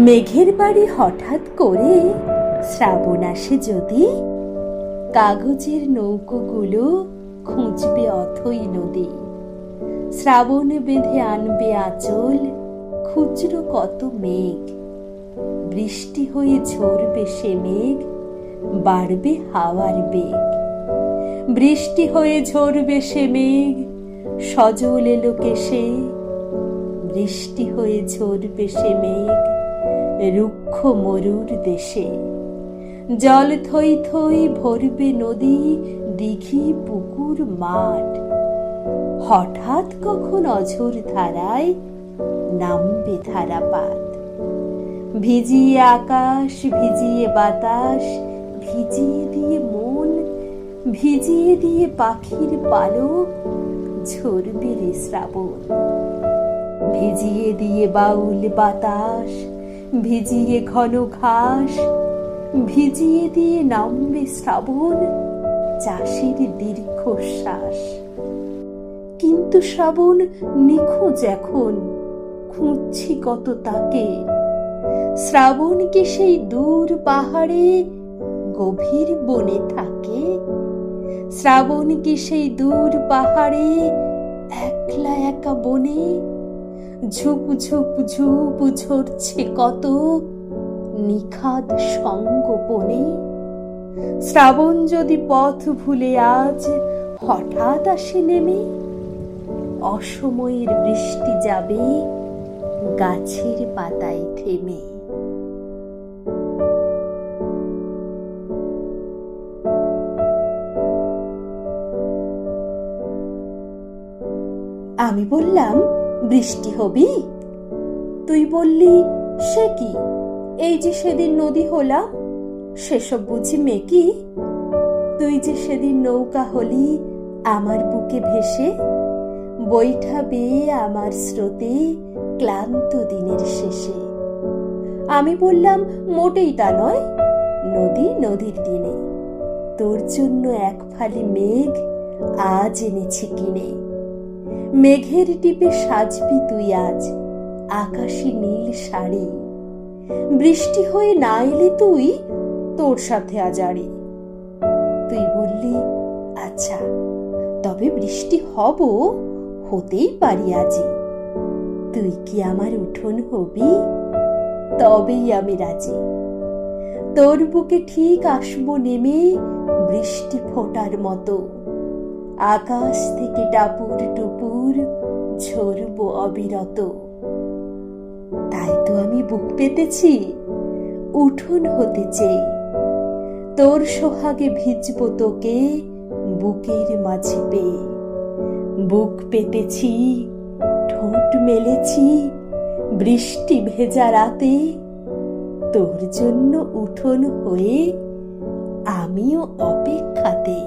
মেঘের বাড়ি হঠাৎ করে শ্রাবণ আসে যদি? কাগজের নৌকোগুলো খুঁজবে অথই নদী। শ্রাবণ বেঁধে আনবে আঁচল, খুচরো কত মেঘ? বৃষ্টি হয়ে ঝরবে সে মেঘ, বাড়বে হাওয়ার বেগ। বৃষ্টি হয়ে ঝরবে সে মেঘ, সজল এলো কেসে বৃষ্টি হয়ে ঝরবে সে মেঘ রুক্ষ মরুর দেশে। জল থই থই ভরবে নদী, দিঘি পুকুর মাঠ। হঠাৎ কখন অঝোর ধারায় নামবে ধারাপাত। ভিজিয়ে আকাশ, ভিজিয়ে বাতাস, ভিজিয়ে দিয়ে মন, ভিজিয়ে দিয়ে পাখির পালক ঝরবে রে শ্রাবণ। ভিজিয়ে দিয়ে বাউল বাতাস ভিজিয়ে ঘন ঘাস, ভিজিয়ে দিয়ে নামবে শ্রাবণ চাষির দীর্ঘশ্বাস। কিন্তু শ্রাবণ নিখোঁজ এখন, খুঁজছি কত তাকে। শ্রাবণ কি সেই দূর পাহাড়ে, গভীর বনে থাকে? শ্রাবণ কি সেই দূর পাহাড়ে, একলা একা বনে ঝুপ ঝুপ ঝুপ ঝরছে কত নিখাদ সঙ্গোপনে। শ্রাবণ যদি পথ ভুলে আজ হঠাৎ আসে নেমে, অসময়ের বৃষ্টি যাবে গাছের পাতায় থেমে। আমি বললাম বৃষ্টি হবি? তুই বললি, সে কি? এই যে সেদিন নদী হলাম, সেসব বুঝি মেকি তুই যে সেদিন নৌকা হলি, আমার বুকে ভেসে, বৈঠাবে আমার স্রোতে ক্লান্ত দিনের শেষে। আমি বললাম, মোটেই তা নয়, নদী নদীর দিনে। তোর জন্য এক ফালি মেঘ আজ এনেছি কিনে। মেঘের টিপে সাজবি তুই আজ, আকাশি নীল শাড়ি। বৃষ্টি হয়ে না এলে তুই, তোর সাথে আজারি তুই বললি আচ্ছা তবে বৃষ্টি হব, হতেই পারি আজি। তুই কি আমার উঠোন হবি? তবেই আমি রাজি। তোর বুকে ঠিক আসব নেমে বৃষ্টি ফোটার মতো। আকাশ থেকে টাপুর টুপুর ঝরবো অবিরত। তাই তো আমি বুক পেতেছি, উঠোন হতে চেয়ে। তোর সোহাগে ভিজবো তোকে বুকের মাঝে পেয়ে। বুক পেতেছি, ঠোঁট মেলেছি, বৃষ্টি ভেজা রাতে। তোর জন্য উঠোন হয়ে আমিও অপেক্ষাতে।